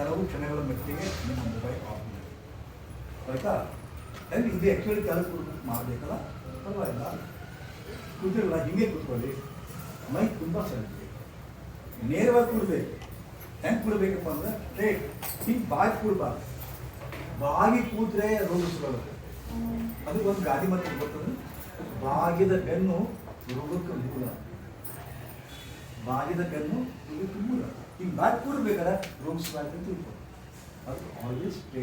ಕೆಲವು ಕ್ಷಣಗಳ ಮಟ್ಟಿಗೆ ನಿಮ್ಮ ಮೊಬೈಲ್ ಆಫ್ ಮಾಡಿ ಆಯ್ತಾ? ಅಲ್ಲಿ ಇದು ಆ್ಯಕ್ಚುಲಿ ಕೆಲಸ ಮಾಡಬೇಕಲ್ಲ? ಪರವಾಗಿಲ್ಲ. ಕೂತಿರಲ್ಲ, ಹಿಂಗೆ ಕೂತ್ಕೊಳ್ಳಿ. ಮೈ ತುಂಬ ಸೆಲ್ಫಿ ನೇರವಾಗಿ ಕೂಡಬೇಕು. ಹೆಂಗೆ ಕೂಡಬೇಕಪ್ಪ ಅಂದ್ರೆ ಸ್ಟ್ರೇಟ್ ಹಿಂಗೆ ಬಾಗಿ ಕೂಡಬಾರ್ದು. ಬಾಗಿ ಕೂತ್ರೆ ರೋಗ ಸುರಳುತ್ತೆ ಅದು ಒಂದು ಗಾದಿ ಮತ್ತೆ ಬರ್ತದೆ ಬಾಗಿದ ಬೆನ್ನು ರೋಗಕ್ಕೆ ಮೂಲ ಬಾಗಿದ ಬೆನ್ನು ರೋಗಕ್ಕೆ ಮೂಲ ಹಿಂಗೆ ಬಾಗಿ ಕೂಡಬೇಕಾದ್ರೆ ರೂಮ್ಸ್ ಸುರಾಗ್ತದೆ ಅಂತ ತಿಳ್ಕೊ ಅದು ಆಲ್ವೇಸ್ ಸ್ಟೇ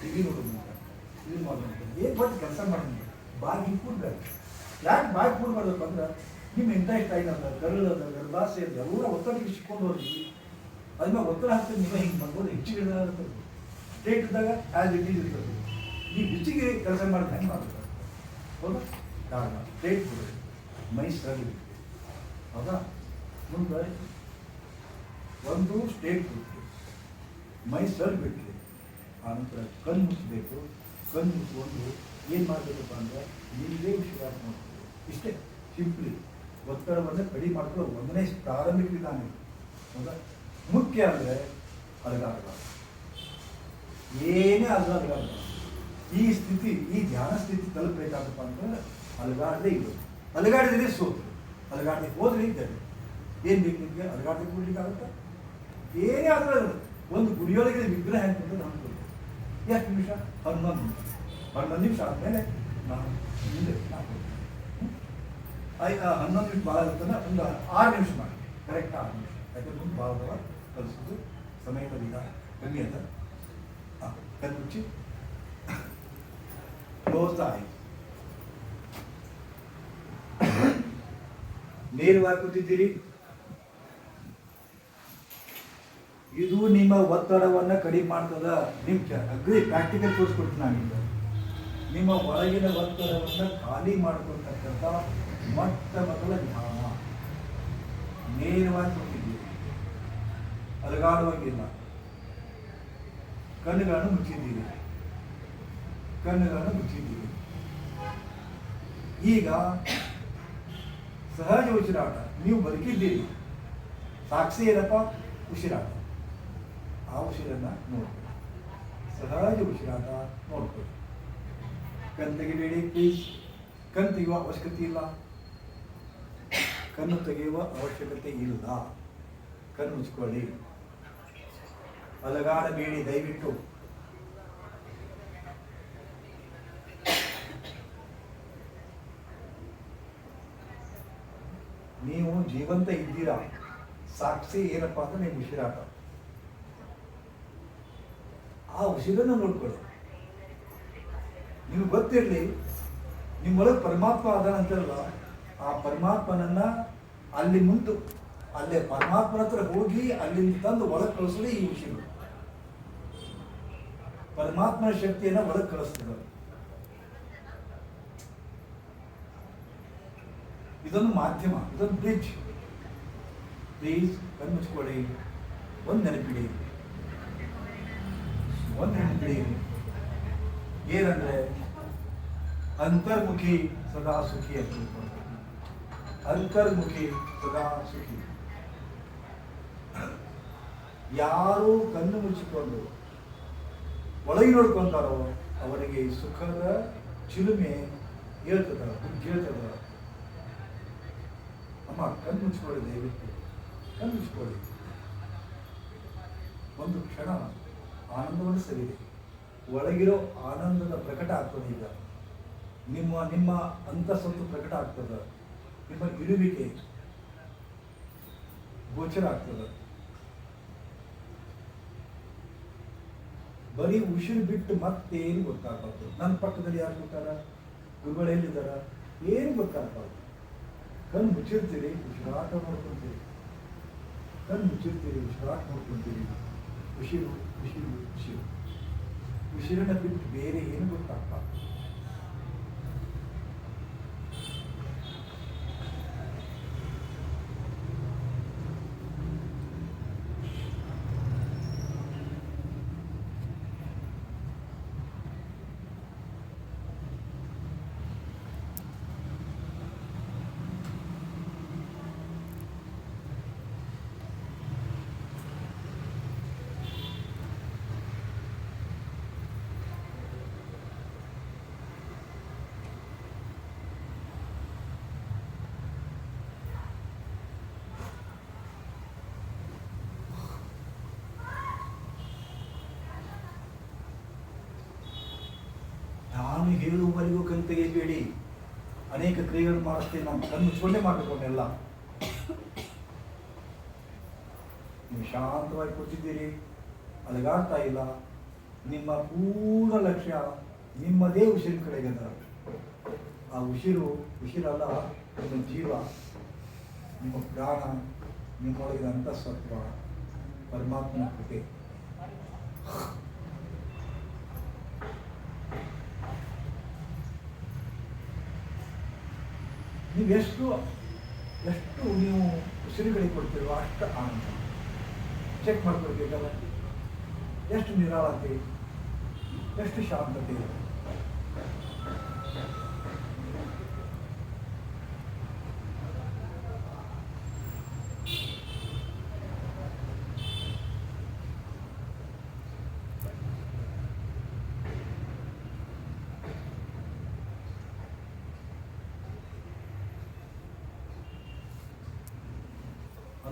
ಟಿ ವಿ ನೋಡೋದು ಫಿಲ್ಮ್ ಮಾಡೋದು ಏನು ಬಟ್ ಕೆಲಸ ಮಾಡೋದು ಬಾಗಿ ಕೂಡ್ಬೇಕು ಯಾಕೆ ಬಾಗಿ ಕೂಡಬಾರ್ದಪ್ಪ ಅಂದ್ರೆ ನಿಮ್ಮ ಇಂಟ್ರೆಸ್ಟ್ ಆಯ್ತಂದ್ರೆ ಗರ್ಭಾಸೆ ಅದ ಎಲ್ಲ ಒತ್ತಡಕ್ಕೆ ಸಿಕ್ಕೊಂಡು ಹೋಗಿ ಅದನ್ನ ಒತ್ತಡ ಹಾಕ್ತೀವಿ ನೀವು ಹಿಂಗೆ ಮಾಡ್ಬೋದು ಹೆಚ್ಚಿಗೆ ಇರ್ತದೆ ಸ್ಟೇಟ್ ಇದ್ದಾಗ ಆ್ಯಸ್ ಇಟ್ ಈಸ್ ಇರ್ತದೆ. ಈ ಹೆಚ್ಚಿಗೆ ಕೆಲಸ ಮಾಡೋದು ಹೆಂಗೆ ಮಾಡ್ತಾರೆ ಹೌದಾ? ಕಾರಣ ಸ್ಟೇಟ್ ಕೊಡೋದು ಮೈಸ್ ಹೌದಾ? ಮುಂದೆ ಒಂದು ಸ್ಟೇಟ್ ಬಿಟ್ಟು, ಮೈಸೂರು ಸರ್ ಆ ನಂತರ ಕಣ್ಣು ಮುಚ್ಚಬೇಕು ಕಣ್ಣು ಮುಚ್ಚಿಕೊಂಡು ಏನು ಮಾಡಬೇಕಪ್ಪ ಅಂದರೆ ನೀವೇ ವಿಶ್ವಾಸ ಮಾಡ್ತೀವಿ ಇಷ್ಟೇ ಸಿಂಪ್ಲಿ ಒತ್ತಡವನ್ನು ಕಡಿಮೆ ಮಾಡ್ಕೊಳ್ಳೋ ಒಂದನೇ ಪ್ರಾರಂಭಿಕ ವಿಧಾನ. ಹೌದಾ? ಮುಖ್ಯ ಅಂದರೆ ಅಲಗಾಡಬಾರ್ದು ಏನೇ ಅಲಗಾಡಬಾರ್ದು ಈ ಸ್ಥಿತಿ, ಈ ಧ್ಯಾನ ಸ್ಥಿತಿ ತಲುಪಬೇಕಾಗಪ್ಪ ಅಂತಂದ್ರೆ ಅಲಗಾಡದೆ ಇರೋದು. ಅಲಗಾಡಿದ್ರೆ ಸೋತು. ಅಲಗಾಡದೆ ಹೋದ್ರೆ ಇದ್ದಾರೆ ಏನು ಬೇಕು ನಿಮಗೆ? ಅಲಗಾಡದೆ ಕೂಡ್ಲಿಕ್ಕಾಗುತ್ತಾ ಏನೇ ಆದರೂ ಒಂದು ಗುಡಿಯೊಳಗೆ ವಿಗ್ರಹ ಅಂತ ನಾನು ಎಷ್ಟು ನಿಮಿಷ? ಹನ್ನೊಂದು ನಿಮಿಷ. ಹನ್ನೊಂದು ನಿಮಿಷ ಆದಮೇಲೆ ನಾನು ಮುಂದೆ ನಾನು ಆಯ್ ಹನ್ನೊಂದು ನಿಮಿಷ ಭಾಳ ಇರ್ತದೆ ಒಂದು ಆರು ನಿಮಿಷ ಮಾಡಿ. ಕರೆಕ್ಟ್ ಆರು ನಿಮಿಷ. ಯಾಕಂದ್ರೆ ಮುಂದೆ ಭಾಳ ಭಾಳ ಕಲಿಸೋದು ಸಮಯದ ಈಗ ಕಮ್ಮಿ ಅಂತ. ಕಣ್ಣು ಮುಚ್ಚಿ ಕ್ಲೋಸ್ ಆಯ್ತು ನೇರವಾಗಿ ಕೂತಿದ್ದೀರಿ. ಇದು ನಿಮ್ಮ ಒತ್ತಡವನ್ನು ಕಡಿಮೆ ಮಾಡ್ತದ. ನಿಮ್ಮ ಅಗ್ರಿ ಪ್ರಾಕ್ಟಿಕಲ್ ತೋರಿಸ್ಕೊಡ್ತೀನಿ ನಾನಿಂದ ನಿಮ್ಮ ಒಳಗಿನ ಒತ್ತಡವನ್ನು ಖಾಲಿ ಮಾಡ್ಕೊಳ್ತಕ್ಕಂಥ ಮೊಟ್ಟ ಮೊದಲ ಧ್ಯಾನ ನೇರವಾಗಿ ಕೊಟ್ಟಿದ್ದೀವಿ ಅಲಗಾಡುವಾಗಿಲ್ಲ. ಕಣ್ಣುಗಳನ್ನು ಮುಚ್ಚಿದ್ದೀರಿ. ಕಣ್ಣುಗಳನ್ನು ಮುಚ್ಚಿದ್ದೀರಿ. ಈಗ ಸಹಜ ಉಸಿರಾಟ. ನೀವು ಬದುಕಿದ್ದೀರಿ. ಸಾಕ್ಷಿ ಏನಪ್ಪ? ಉಸಿರಾಟ. ಆ ಉಸಿರನ್ನ ನೋಡ್ಕೊಳ್ಳಿ ಸಹಜ ಉಸಿರಾಟ ನೋಡ್ಕೊಳ್ಳಿ ಕಣ್ ತೆಗಿಬೇಡಿ ಪ್ಲೀಸ್ ಕಣ್ ತೆಗೆಯುವ ಅವಶ್ಯಕತೆ ಇಲ್ಲ ಕಣ್ಣು ತೆಗೆಯುವ ಅವಶ್ಯಕತೆ ಇಲ್ಲ ಕಣ್ಣು ಮುಚ್ಕೊಳ್ಳಿ ಅಲಗಾಡಬೇಡಿ ದಯವಿಟ್ಟು ನೀವು ಜೀವಂತ ಇದ್ದೀರಾ ಸಾಕ್ಷಿ ಏನಪ್ಪ ಅಂದ್ರೆ ನಿಮ್ಮ ಉಸಿರಾಟ ಆ ಉಸಿರನ್ನು ನೋಡ್ಕೊಳ್ಳಿ. ನಿಮ್ಗೆ ಗೊತ್ತಿರಲಿ, ನಿಮ್ಮೊಳಗೆ ಪರಮಾತ್ಮ ಅದಾನಂತಾರಲ್ಲ ಆ ಪರಮಾತ್ಮನನ್ನ ಅಲ್ಲಿ ಮುಂದು, ಅಲ್ಲೇ ಪರಮಾತ್ಮನ ಹತ್ರ ಹೋಗಿ ಅಲ್ಲಿಂದ ತಂದು ಒಳಗೆ ಕಳಿಸೋದೇ ಈ ಉಸಿರು ಪರಮಾತ್ಮನ ಶಕ್ತಿಯನ್ನ ಒಳಗೆ ಕಳಿಸ್ತದೆ ಇದೊಂದು ಮಾಧ್ಯಮ, ಇದೊಂದು ಬ್ರಿಡ್ಜ್ ಪ್ಲೀಸ್ ಕಣ್ಮುಚ್ಕೊಳ್ಳಿ ಒಂದು ನೆನಪಿಡಿ. ಒಂದು ನೆನಪಿಡಿ ಏನಂದ್ರೆ ಅಂತರ್ಮುಖಿ ಸದಾ ಸುಖಿ ಅಂತ. ಅಂತರ್ಮುಖಿ ಸದಾ ಸುಖಿ. ಯಾರು ಕಣ್ಣು ಮುಚ್ಚಿಕೊಂಡು ಒಳಗೆ ನೋಡ್ಕೊಂತಾರೋ ಅವರಿಗೆ ಸುಖದ ಚಿಲುಮೆ ಹೇಳ್ತದ ಕೇಳ್ತದ. ಅಮ್ಮ, ಕಣ್ಣು ಮುಚ್ಕೊಳ್ಳಿ ದಯವಿಟ್ಟು. ಕಣ್ಣು ಮುಚ್ಕೊಳ್ಳಿ ಒಂದು ಕ್ಷಣ. ಆನಂದವನ್ನು ಸರಿದೆ ಒಳಗಿರೋ ಆನಂದದ ಪ್ರಕಟ ಆಗ್ತದೆ ಈಗ. ನಿಮ್ಮ ನಿಮ್ಮ ಅಂತಸ್ಸತ್ತು ಪ್ರಕಟ ಆಗ್ತದೆ. ನಿಮ್ಮ ಇರುವಿಕೆ ಗೋಚರ ಆಗ್ತದೆ. ಬರೀ ಉಸಿರು ಬಿಟ್ಟು ಮತ್ತೇನು ಗೊತ್ತಾಗಬಾರ್ದು. ನನ್ನ ಪಕ್ಕದಲ್ಲಿ ಯಾರು ಗೊತ್ತಾರ ಗುರುಗಳು ಎಲ್ಲಿದ್ದಾರ? ಏನು ಗೊತ್ತಾಗಬಾರ್ದು. ಕಣ್ಣು ಮುಚ್ಚಿರ್ತೀರಿ, ಉಸಿರಾಟ ನೋಡ್ಕೊಂತೀರಿ ಕಣ್ಣು ಮುಚ್ಚಿರ್ತೀರಿ, ಉಸಿರಾಟ ನೋಡ್ಕೊಂತೀರಿ ಉಸಿರು ಉಸಿರು ಉಸಿರು. ಉಸಿರನ್ನು ಬಿಟ್ಟು ಬೇರೆ ಏನು ಗೊತ್ತಾಗಬಾರ್ದು. ಕಣ್ಣು ತೆಗೆಯಬೇಡಿ ಅನೇಕ ಕ್ರಿಯೆಗಳನ್ನು ಮಾಡಿಸ್ತೇನೆ ನಾನು ಕಣ್ಣು ಸೊಳ್ಳೆ ಮಾಡಿಕೊಂಡೆಲ್ಲ ನೀವು ಶಾಂತವಾಗಿ ಕೂತಿದ್ದೀರಿ. ಅಲಗಾಡ್ತಾ ಇಲ್ಲ. ನಿಮ್ಮ ಪೂರ್ಣ ಲಕ್ಷ್ಯ ನಿಮ್ಮದೇ ಉಸಿರಿನ ಕಡೆಗೆ ಅದ ಆ ಉಸಿರು, ಉಸಿರಲ್ಲ, ನಿಮ್ಮ ಜೀವ, ನಿಮ್ಮ ಪ್ರಾಣ, ನಿಮ್ಮೊಳಗಿನ ಅಂತಃಸತ್ವ ಪರಮಾತ್ಮನ ಕೃಪೆ. ನೀವು ಎಷ್ಟು ನೀವು ಉಸಿರುಗಳಿಗೆ ಕೊಡ್ತೀರೋ ಅಷ್ಟು ಆನಂದ. ಚೆಕ್ ಮಾಡ್ಕೊಳ್ಬೇಕಲ್ಲ ಎಷ್ಟು ನಿರಾಳತೆ ಎಷ್ಟು ಶಾಂತತೆ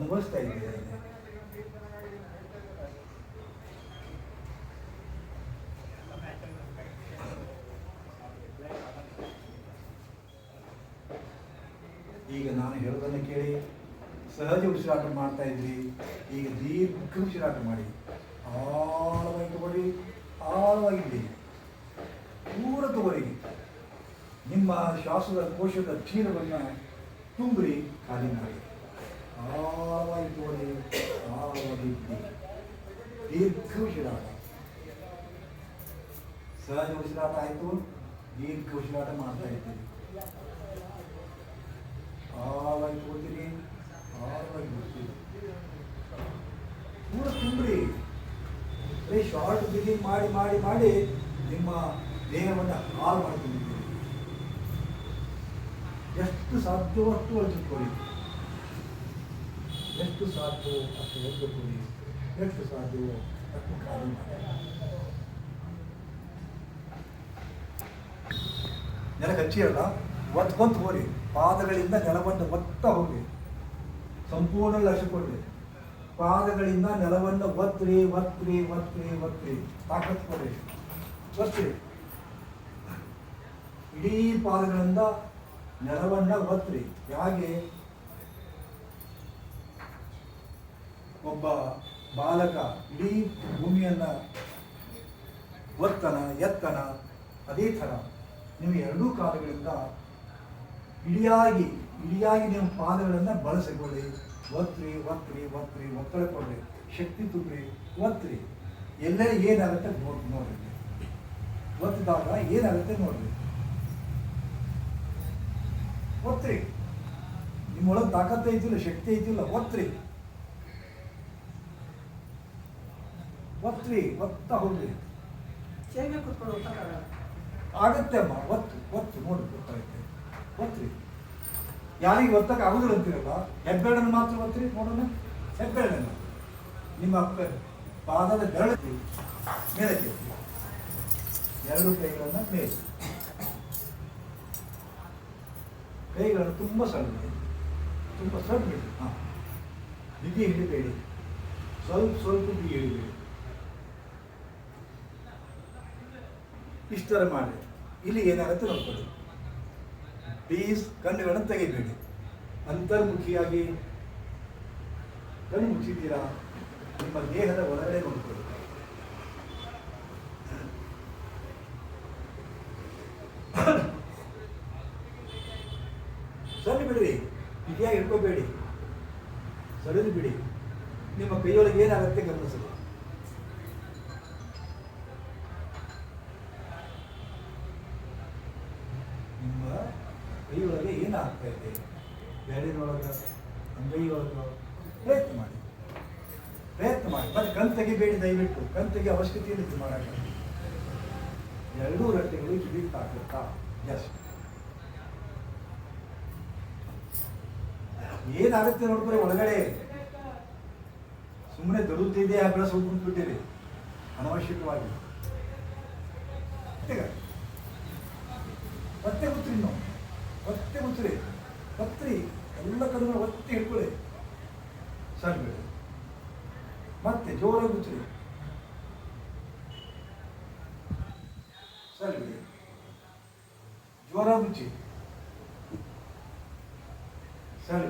ಅನುಭವಿಸ್ತಾ ಇದ್ದೀವಿ. ಈಗ ನಾನು ಹೇಳೋದನ್ನ ಕೇಳಿ, ಸಹಜ ಉಸಿರಾಟ ಮಾಡ್ತಾ ಇದ್ರಿ, ಈಗ ದೀರ್ಘ ಉಸಿರಾಟ ಮಾಡಿ. ಆಳವಾಗಿ ತಗೊಳ್ಳಿ ಆಳವಾಗಿದ್ದೀರಿ ಪೂರ ತಗೊಳ್ಳಿ. ನಿಮ್ಮ ಶ್ವಾಸದ ಕೋಶದ ಚೀಲವನ್ನು ತುಂಬ್ರಿ ಖಾಲಿ ಮಾಡಿ. ಆಳವಾಗಿ ಇದ್ದೀರಿ ದೀರ್ಘ ಉಸಿರಾಟ ಸಹಜ ಉಸಿರಾಟ ಆಯಿತು ದೀರ್ಘ ಉಸಿರಾಟ ಮಾಡ್ತಾ ಇದ್ದೀರಿ ಆಳವಾಗಿ ತಗೋತೀರಿ ಆಳವಾಗಿ ಬಿಡ್ತೀರಿ ಪೂರ ತುಂಬ್ರಿ. ಬರೀ ಶಾರ್ಟ್ ಬ್ರೀದಿಂಗ್ ಮಾಡಿ ಮಾಡಿ ಮಾಡಿ ನಿಮ್ಮ ದೇಹವನ್ನು ಹಾಳು ಮಾಡ್ಕೊಂಡಿದ್ದೀರಿ. ಎಷ್ಟು ಸಾಧ್ಯವಷ್ಟು ಒಳಚಿಟ್ಕೊಳ್ಳಿ ಎಷ್ಟು ಸಾಧ್ಯವೋ ಅಷ್ಟು ಒದ್ದುಕೊಳ್ಳಿ ಎಷ್ಟು ಸಾಧ್ಯವೋ ಅಷ್ಟು ಖಾಲಿ ನೆಲಕ್ಕೆ ಹಚ್ಚಿರಲ್ಲ ಒತ್ಕೊಂತ ಹೋರಿ. ಪಾದಗಳಿಂದ ನೆಲವನ್ನು ಒತ್ತ ಹೋಗಿ ಸಂಪೂರ್ಣ ಲಸಿಕೊಳ್ಳಿ ಪಾದಗಳಿಂದ ನೆಲವನ್ನು ಒತ್ತ್ರಿ ಒತ್ತ್ರಿ ಒತ್ತ್ರಿ ಒತ್ತ್ರಿ ಕೊಡಿ. ಒತ್ತಿ. ಇಡೀ ಪಾದಗಳಿಂದ ನೆಲವನ್ನು ಒತ್ತ್ರಿ ಹೇಗೆ ಒಬ್ಬ ಬಾಲಕ ಇಡೀ ಭೂಮಿಯನ್ನು ಒತ್ತನ, ಎತ್ತನ, ಅದೇ ಥರ ನೀವು ಎರಡೂ ಕಾಲಗಳಿಂದ ಇಡಿಯಾಗಿ ಇಡಿಯಾಗಿ ನೀವು ಪಾದಗಳನ್ನು ಬಳಸಿಕೊಳ್ಳಿ. ಒತ್ರಿ ಒತ್ರಿ ಒತ್ರಿ ಒತ್ತಡ ಕೊಡ್ರಿ ಶಕ್ತಿ ತುಂಬ್ರಿ, ಒತ್ರಿ. ಎಲ್ಲೆಲ್ಲಿ ಏನಾಗುತ್ತೆ ನೋಡಿ ನೋಡಿ ಒತ್ತಿದಾಗ ಏನಾಗುತ್ತೆ ನೋಡ್ರಿ. ಒತ್ರಿ. ನಿಮ್ಮೊಳಗೆ ತಾಕತ್ತು ಐತಿಲ್ಲ ಶಕ್ತಿ ಐತಿಲ್ಲ ಒತ್ರಿ. ಒತ್ರಿ ಒತ್ತಾ ಹೋಗ್ರಿ ಚೇಂಜ್ ಹೋಗ್ತಾರ ಆಗತ್ತೆ ಅಮ್ಮ ಒತ್ತು ಒತ್ತು ನೋಡಿ ಗೊತ್ತಾಗುತ್ತೆ ಒತ್ರಿ ಯಾರಿಗೆ ಒತ್ತಕ್ಕೆ ಆಗುದಿಲ್ಲ ಅಂತೀರಲ್ಲ ಹೆಬ್ಬೆರಳನ್ನು ಮಾತ್ರ ಒತ್ತಿರಿ ನೋಡೋಣ? ಹೆಬ್ಬೆರಳನ್ನು. ನಿಮ್ಮ ಅಪ್ಪ ಪಾದದ ಬೆರಳು ಮೇಲೆ. ಎರಡು ಕೈಗಳನ್ನು ಮೇಲೆ ಕೈಗಳನ್ನು ತುಂಬ ಸಣ್ಣ ತುಂಬ ಸಣ್ಣ ಬಿಡಿ ಹಾಂ. ಬಿಗಿ ಹಿಡಿಬೇಡಿ. ಸ್ವಲ್ಪ ಸ್ವಲ್ಪ ಬಿಗಿ ಹಿಡಿಬೇಡಿ. ಇಷ್ಟರ ಮಾಡಿ ಇಲ್ಲಿ ಏನಾಗುತ್ತೆ ನೋಡ್ಕೊಳ್ಳಿ. ಪ್ಲೀಸ್ ಕಣ್ಣುಗಳನ್ನು ತೆಗಿಬೇಡಿ. ಅಂತರ್ಮುಖಿಯಾಗಿ ಕಣ್ಣು ಮುಚ್ಚಿದ್ದೀರಾ ನಿಮ್ಮ ದೇಹದ ಒಳಗಡೆ ನೋಡ್ಕೊಳ್ಳಿ. ಸರಿ ಬಿಡ್ರಿ. ಬಿಗಿಯಾಗಿ ಇಟ್ಕೋಬೇಡಿ ಸರಿದು ಬಿಡಿ. ನಿಮ್ಮ ಕೈಯೊಳಗೆ ಏನಾಗುತ್ತೆ ಗಮನಿಸಿ ಏನಾಗ್ತಾ ಇದೆ. ಬೆರಳಿನೊಳಗೆ, ಅಂಗೈಯೊಳಗೆ ಪ್ರಯತ್ನ ಮಾಡಿ. ಪ್ರಯತ್ನ ಮಾಡಿ. ಮತ್ತೆ ಕಣ್ ತೆಗಿಬೇಡಿ ದಯವಿಟ್ಟು. ಕಣ್ ತೆಗಿ ಅವಶ್ಯಕತೆ ಇಲ್ಲ ಮಾಡಕ ಎರಡೂ ರಟ್ಟೆಗಳು ಹಿಡಿತಾಗುತ್ತಾ ಎಸ್ ಏನಾಗುತ್ತೆ ನೋಡ್ಕೊರಿ ಒಳಗಡೆ. ಸುಮ್ಮನೆ ದೊರುತ್ತಿದೆ ಆ ಉಂಟುಬಿಟ್ಟಿದೆ ಅನವಶ್ಯಕವಾಗಿ. ಮತ್ತೆ ಮುಚ್ಚ್ರಿ ನಾವು ಮತ್ತೆ ಮುಚ್ಚ್ರಿ ಒತ್ರಿ, ಎಲ್ಲ ಕಡೆ ಒತ್ತಿ ಹಿಡ್ಕೊಳ್ಳಿ ಸರಿ ಬಿಡಿ ಮತ್ತೆ ಜೋರಾಗಿ ಮುಚ್ಚ್ರಿ. ಸರಿ ಬಿಡಿ ಜೋರಾಗಿ ಮುಚ್ಚಿ ಸರ್